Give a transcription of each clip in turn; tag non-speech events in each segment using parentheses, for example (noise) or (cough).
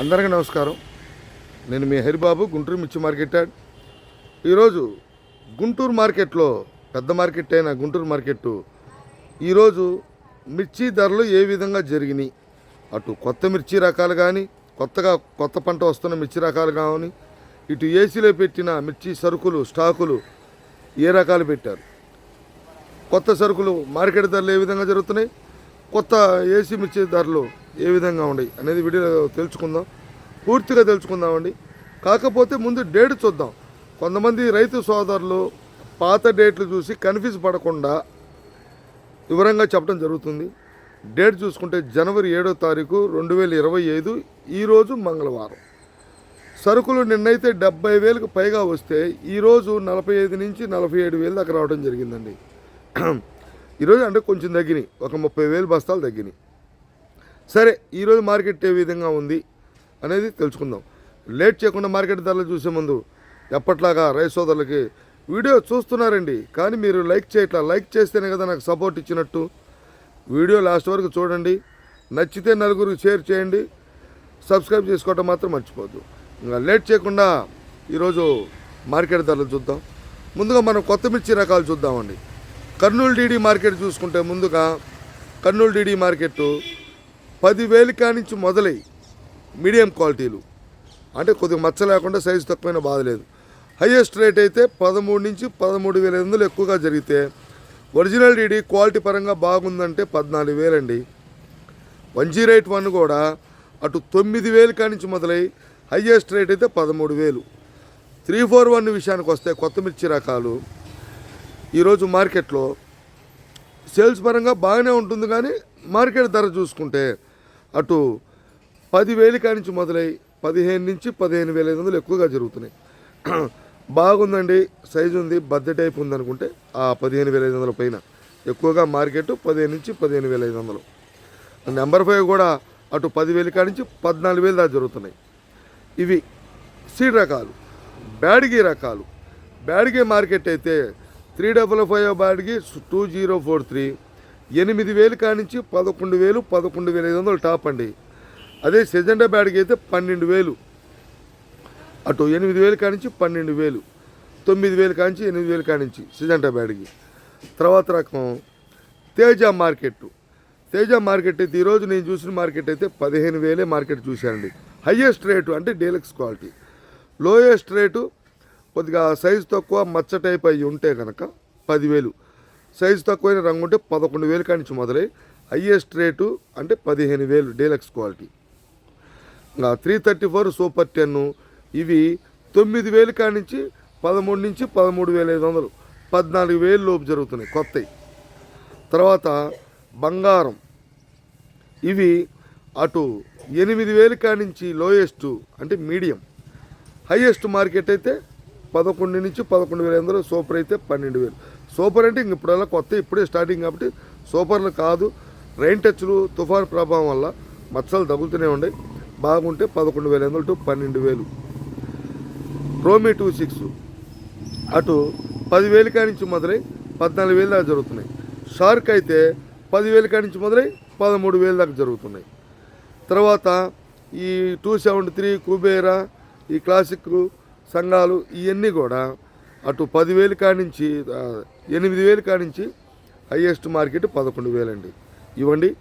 అందరికీ నమస్కారం. నేను మీ హరిబాబు గుంటూరు మిర్చి మార్కెట్ ఈరోజు గుంటూరు మార్కెట్లో పెద్ద మార్కెట్ అయిన గుంటూరు మార్కెట్ ఈరోజు మిర్చి ధరలు ఏ విధంగా జరిగినాయి? అటు కొత్త మిర్చి రకాలు కానీ కొత్తగా కొత్త పంట వస్తున్న మిర్చి రకాలు కానీ ఇటు ఏసీలో పెట్టిన మిర్చి సరుకులు స్టాకులు ఏ రకాలు పెట్టారు? కొత్త సరుకులు మార్కెట్ ధరలు ఏ విధంగా జరుగుతున్నాయి? కొత్త ఏసీ మిర్చి ధరలు ఏ విధంగా ఉన్నాయి అనేది వీడియోలో తెలుసుకుందాం. పూర్తిగా తెలుసుకుందామండి. కాకపోతే ముందు డేట్ చూద్దాం. కొంతమంది రైతు సోదరులు పాత డేట్లు చూసి కన్ఫ్యూజ్ పడకుండా వివరంగా చెప్పడం జరుగుతుంది. డేట్ చూసుకుంటే జనవరి ఏడో తారీఖు రెండు వేల ఇరవై ఐదు ఈరోజు మంగళవారం. సరుకులు నిన్నైతే డెబ్బై వేలకు పైగా వస్తే ఈరోజు నలభై ఐదు నుంచి నలభై ఏడు వేలు దాకా రావడం జరిగిందండి. (clears throat) ఈరోజు అంటే కొంచెం తగ్గినాయి. ఒక ముప్పై వేలు బస్తాలు తగ్గినాయి. సరే ఈరోజు మార్కెట్ ఏ విధంగా ఉంది అనేది తెలుసుకుందాం. లేట్ చేయకుండా మార్కెట్ ధరలు చూసే ముందు ఎప్పట్లాగా రైతు సోదరులకి వీడియో చూస్తున్నారండి. కానీ మీరు లైక్ చేయట్లా లైక్ చేస్తేనే కదా నాకు సపోర్ట్ ఇచ్చినట్టు. వీడియో లాస్ట్ వరకు చూడండి. నచ్చితే నలుగురికి షేర్ చేయండి. సబ్స్క్రైబ్ చేసుకోవటం మాత్రం మర్చిపోద్దు ఇంకా లేట్ చేయకుండా ఈరోజు మార్కెట్ ధరలు చూద్దాం. ముందుగా మనం కొత్త మిర్చి రకాలు చూద్దామండి. కర్నూలు డీడీ మార్కెట్ చూసుకుంటే ముందుగా కర్నూలు డీడీ మార్కెట్ పదివేలు కానించి మొదలై మీడియం క్వాలిటీలు. అంటే కొద్దిగా మచ్చ లేకుండా సైజు తక్కువైన బాధ లేదు. హైయెస్ట్ రేట్ అయితే పదమూడు నుంచి పదమూడు వేల ఎనిమిదిలో ఎక్కువగా జరిగితే ఒరిజినల్ డీడీ క్వాలిటీ పరంగా బాగుందంటే పద్నాలుగు వేలండి. వన్ జీరో ఎయిట్ వన్ కూడా అటు తొమ్మిది వేలు కానించి మొదలై హైయెస్ట్ రేట్ అయితే పదమూడు వేలు. త్రీ ఫోర్ వన్ విషయానికి వస్తే కొత్త మిర్చి రకాలు ఈరోజు మార్కెట్లో సేల్స్ పరంగా బాగానే ఉంటుంది కానీ మార్కెట్ ధర చూసుకుంటే అటు పదివేలు కానించి మొదలై పదిహేను నుంచి పదిహేను వేల ఐదు వందలు ఎక్కువగా జరుగుతున్నాయి. బాగుందండి సైజు ఉంది బద్ద టైప్ ఉందనుకుంటే ఆ పదిహేను వేల ఐదు వందల పైన ఎక్కువగా మార్కెట్ పదిహేను నుంచి పదిహేను వేల ఐదు వందలు. నెంబర్ ఫైవ్ కూడా అటు పదివేలు కానించి పద్నాలుగు వేలు దాకా జరుగుతున్నాయి. ఇవి సీడ్ రకాలు బ్యాడ్గీ రకాలు. బ్యాడ్గీ మార్కెట్ అయితే three double five Byadgi two zero four three ఎనిమిది వేలు కానించి పదకొండు వేలు పదకొండు వేల ఐదు వందలు టాప్ అండి. అదే సెజెండా బ్యాడ్కి అయితే పన్నెండు వేలు. అటు ఎనిమిది వేలు కానించి పన్నెండు వేలు. తొమ్మిది వేలు కానించి ఎనిమిది వేలు కానించి సిజంటా బ్యాడ్కి. తర్వాత రకం తేజ మార్కెట్. తేజ మార్కెట్ అయితే ఈరోజు నేను చూసిన మార్కెట్ అయితే పదిహేను వేలే మార్కెట్ చూశానండి. హయ్యెస్ట్ రేటు అంటే డీలక్స్ క్వాలిటీ. లోయెస్ట్ రేటు కొద్దిగా సైజు తక్కువ మచ్చ టైప్ అయ్యి ఉంటే కనుక పదివేలు సైజు తక్కువైన రంగు ఉంటే పదకొండు వేలు కానించి మొదలై హయ్యెస్ట్ రేటు అంటే పదిహేను వేలు డీలక్స్ క్వాలిటీ. ఇంకా three thirty four super ten ఇవి తొమ్మిది వేలు కానించి పదమూడు నుంచి పదమూడు వేల ఐదు వందలు. పద్నాలుగు వేలు లోపు జరుగుతున్నాయి కొత్తవి తర్వాత బంగారం. ఇవి అటు ఎనిమిది వేలు కానించి లోయెస్ట్ అంటే మీడియం. హైయెస్ట్ మార్కెట్ అయితే పదకొండు నుంచి పదకొండు వేల ఐదు వందలు సూపర్ అయితే పన్నెండు వేలు. సూపర్ అంటే ఇంక ఇప్పుడల్లా కొత్త ఇప్పుడే స్టార్టింగ్ కాబట్టి సూపర్లు కాదు. రైన్ టచ్లు తుఫాన్ ప్రభావం వల్ల మచ్చలు తగులుతూనే ఉన్నాయి. బాగుంటే పదకొండు వేల ఐదు వందలు టు పన్నెండు వేలు. ప్రోమి టూ సిక్స్ అటు పదివేలు కానించి మొదలై పద్నాలుగు వేలు దాకా జరుగుతున్నాయి. షార్క్ అయితే పదివేలు కానించి మొదలై పదమూడు వేలు దాకా జరుగుతున్నాయి. తర్వాత ఈ టూ సెవెంటీ త్రీ కుబేరా ఈ క్లాసిక్ సంఘాలు ఇవన్నీ కూడా అటు పదివేలు కానించి ఎనిమిది వేలు కానించి హయ్యెస్ట్ మార్కెట్ పదకొండు వేలండి. ఇవ్వండి.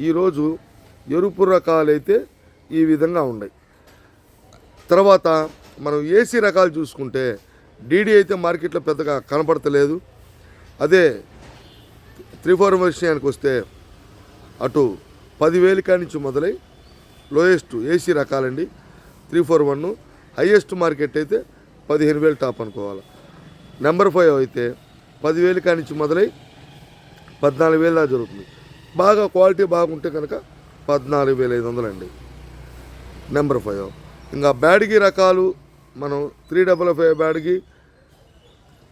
ఈరోజు ఎరుపు రకాలైతే ఈ విధంగా ఉన్నాయి. తర్వాత మనం ఏసీ రకాలు చూసుకుంటే డీడీ అయితే మార్కెట్లో పెద్దగా కనపడతలేదు. అదే త్రీ ఫోర్ విషయానికి వస్తే అటు పదివేలు కానించి మొదలై lowest AC రకాలండి. Three four one highest market అయితే పదిహేను వేలు టాప్ అనుకోవాలి. నెంబర్ ఫైవ్ అయితే పదివేలు కానించి మొదలై పద్నాలుగు వేలు దాకా జరుగుతుంది. బాగా క్వాలిటీ బాగుంటే కనుక పద్నాలుగు వేల ఐదు వందలండి నెంబర్ ఫైవ్. ఇంకా బ్యాడ్గి రకాలు మనం three double five Byadgi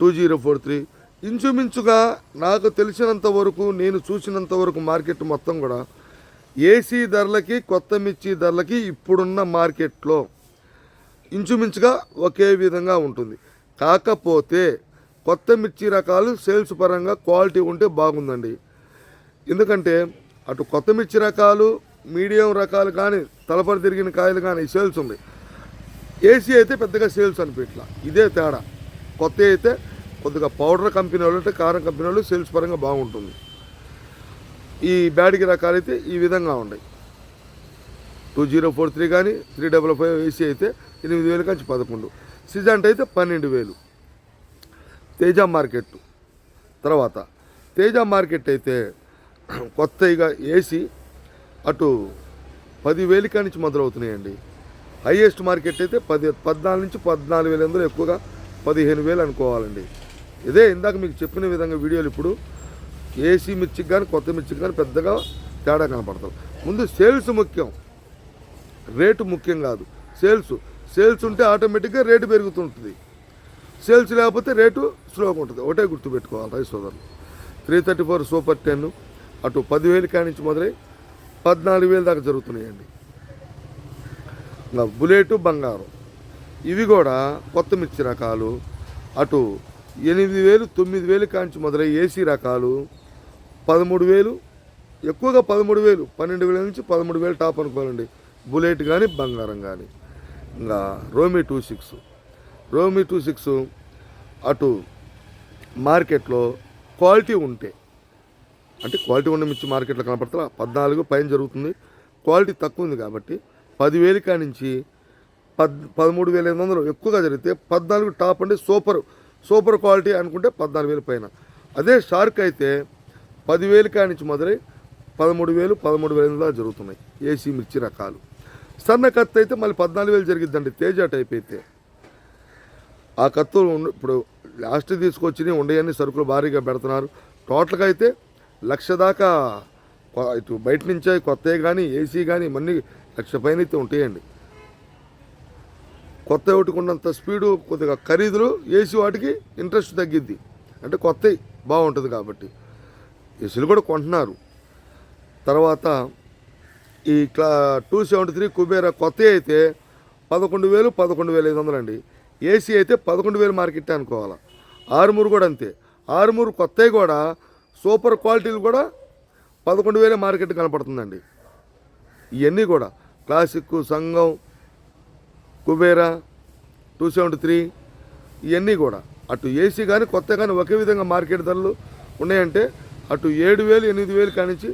two zero four three. ఇంచుమించుగా నాకు తెలిసినంత వరకు నేను చూసినంత వరకు మార్కెట్ మొత్తం కూడా ఏసీ ధరలకి కొత్త మిర్చి ధరలకి ఇప్పుడున్న మార్కెట్లో ఇంచుమించుగా ఒకే విధంగా ఉంటుంది. కాకపోతే కొత్త మిర్చి రకాలు సేల్స్ పరంగా క్వాలిటీ ఉంటే బాగుందండి. ఎందుకంటే అటు కొత్త మిర్చి రకాలు మీడియం రకాలు కానీ తలపడి తిరిగిన కాయలు కానీ సేల్స్ ఉంది ఏసీ అయితే పెద్దగా సేల్స్ అనిపించట్లా ఇదే తేడా. కొత్త అయితే కొద్దిగా పౌడర్ కంపెనీ వాళ్ళు అంటే కారం కంపెనీ వాళ్ళు సేల్స్ పరంగా బాగుంటుంది. ఈ బ్యాడ్కి రకాలైతే ఈ విధంగా ఉన్నాయి. టూ జీరో ఫోర్ త్రీ కానీ త్రీ డబల్ ఫైవ్ ఏసీ అయితే ఎనిమిది వేలు కంచి పదకొండు. సిజంట్ అయితే పన్నెండు వేలు. తేజ మార్కెట్. తర్వాత తేజ మార్కెట్ అయితే (clears throat) కొత్తగా ఏసీ అటు పదివేలు కాడి నుంచి మొదలవుతున్నాయండి. హైయెస్ట్ మార్కెట్ అయితే పది పద్నాలుగు నుంచి పద్నాలుగు వేల ఎందులో ఎక్కువగా పదిహేను వేలు అనుకోవాలండి. ఇదే ఇందాక మీకు చెప్పిన విధంగా వీడియోలు ఇప్పుడు ఏసీ మిర్చికి కానీ కొత్త మిర్చికి కానీ పెద్దగా తేడా కనపడతాం ముందు సేల్స్ ముఖ్యం. రేటు ముఖ్యం కాదు. సేల్స్ సేల్స్ ఉంటే ఆటోమేటిక్గా రేటు పెరుగుతుంటుంది. సేల్స్ లేకపోతే రేటు స్లోగా ఉంటుంది. ఒకటే గుర్తుపెట్టుకోవాలి రైస్ సోదరులు. Three thirty four super ten అటు పదివేలు కానించి మొదలై పద్నాలుగు వేలు దాకా జరుగుతున్నాయండి. ఇంకా బుల్లెట్ బంగారం. ఇవి కూడా కొత్త మిర్చి రకాలు. అటు ఎనిమిది వేలు తొమ్మిది వేలు కాంచి మొదలై ఏసీ రకాలు. పదమూడు వేలు ఎక్కువగా పదమూడు వేలు పన్నెండు వేల నుంచి పదమూడు వేలు టాప్ అనుకోవాలండి. బుల్లెట్ కానీ బంగారం కానీ ఇంకా రోమీ టూ సిక్స్. రోమీ టూ సిక్స్ అటు మార్కెట్లో క్వాలిటీ ఉంటే అంటే క్వాలిటీ ఉన్న మిర్చి మార్కెట్లో కనపడతా పద్నాలుగు పైన జరుగుతుంది. క్వాలిటీ తక్కువ ఉంది కాబట్టి పదివేలు కాడి నుంచి పద్ పదమూడు వేల ఎనిమిది వందలు ఎక్కువగా జరిగితే పద్నాలుగు టాప్ అంటే సూపర్ సూపర్ క్వాలిటీ అనుకుంటే పద్నాలుగు వేలు పైన. అదే షార్క్ అయితే పదివేలు కాడి నుంచి మొదలై పదమూడు వేలు పదమూడు వేల ఎనిమిది జరుగుతున్నాయి. ఏసీ మిర్చి రకాలు. సన్న కత్తి అయితే మళ్ళీ పద్నాలుగు వేలు జరిగిద్దండి. తేజ టైప్ అయితే. ఆ కత్తులు ఇప్పుడు లాస్ట్ తీసుకొచ్చి ఉండేయన్ని సరుకులు భారీగా పెడుతున్నారు. టోటల్గా అయితే లక్ష దాకా ఇటు బయట నుంచే కొత్తవి కానీ ఏసీ కానీ ఇవన్నీ లక్ష పైన అయితే ఉంటాయండి. కొత్త ఒకటికున్నంత స్పీడు కొద్దిగా ఖరీదులు ఏసీ వాటికి ఇంట్రెస్ట్ తగ్గిద్ది. అంటే కొత్తవి బాగుంటుంది కాబట్టి. ఏసీలు కూడా కొంటున్నారు. తర్వాత ఈ క్లా టూ సెవెంటీ త్రీ కుబేరా కొత్త అయితే పదకొండు వేలు పదకొండు వేల ఐదు వందలు అండి ఏసీ అయితే పదకొండు వేలు మార్కెట్ అనుకోవాలి. ఆరుమూరు కూడా అంతే. ఆరుమూరు కొత్తవి కూడా సూపర్ క్వాలిటీలు కూడా పదకొండు వేలే మార్కెట్ కనపడుతుందండి. ఇవన్నీ కూడా క్లాసిక్ సంఘం కుబేరా టూ సెవెంటీ త్రీ ఇవన్నీ కూడా. అటు ఏసీ కానీ కొత్త కానీ ఒకే విధంగా మార్కెట్ ధరలు ఉన్నాయంటే అటు ఏడు వేలు ఎనిమిది వేలు కానించి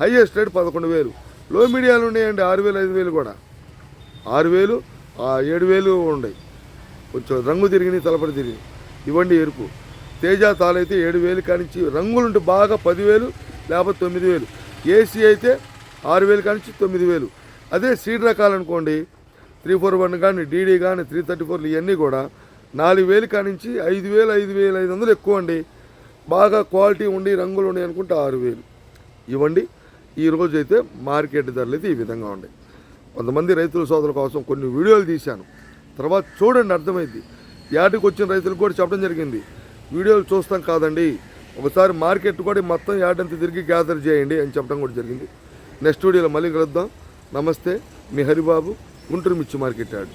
హైయెస్ట్ రేట్ పదకొండు వేలు. లో మీడియాలు ఉన్నాయండి ఆరు వేలు ఐదు వేలు కూడా. ఆరు వేలు ఏడు వేలు ఉన్నాయి కొంచెం రంగు తిరిగినాయి తలపడి తిరిగి ఇవ్వండి ఎరుపు. తేజ తాలైతే ఏడు వేలు కానించి రంగులుంటే బాగా పదివేలు లేకపోతే తొమ్మిది వేలు. ఏసీ అయితే ఆరు వేలు కానించి తొమ్మిది వేలు. అదే సీడ్ రకాలు అనుకోండి త్రీ ఫోర్ వన్ కానీ డీడీ కానీ త్రీ థర్టీ ఫోర్లు ఇవన్నీ కూడా నాలుగు వేలు కానించి ఐదు వేలు ఐదు వేలు ఐదు వందలు ఎక్కువ అండి. బాగా క్వాలిటీ ఉండి రంగులు ఉండి అనుకుంటే ఆరు వేలు. ఇవ్వండి. ఈ అయితే మార్కెట్ ధరలు అయితే ఈ విధంగా ఉన్నాయి. కొంతమంది రైతుల సోదరుల కోసం కొన్ని వీడియోలు తీశాను. తర్వాత చూడండి అర్థమైంది. యాటికి వచ్చిన రైతులకు కూడా చెప్పడం జరిగింది. వీడియోలు చూస్తాం కాదండి. ఒకసారి మార్కెట్ కూడా మొత్తం యాడంతా తిరిగి గ్యాదర్ చేయండి అని చెప్పడం కూడా జరిగింది. నెక్స్ట్ వీడియోలో మళ్ళీ కలుద్దాం. నమస్తే. మీ హరిబాబు గుంటూరు మిర్చి మార్కెట్ యాడ్.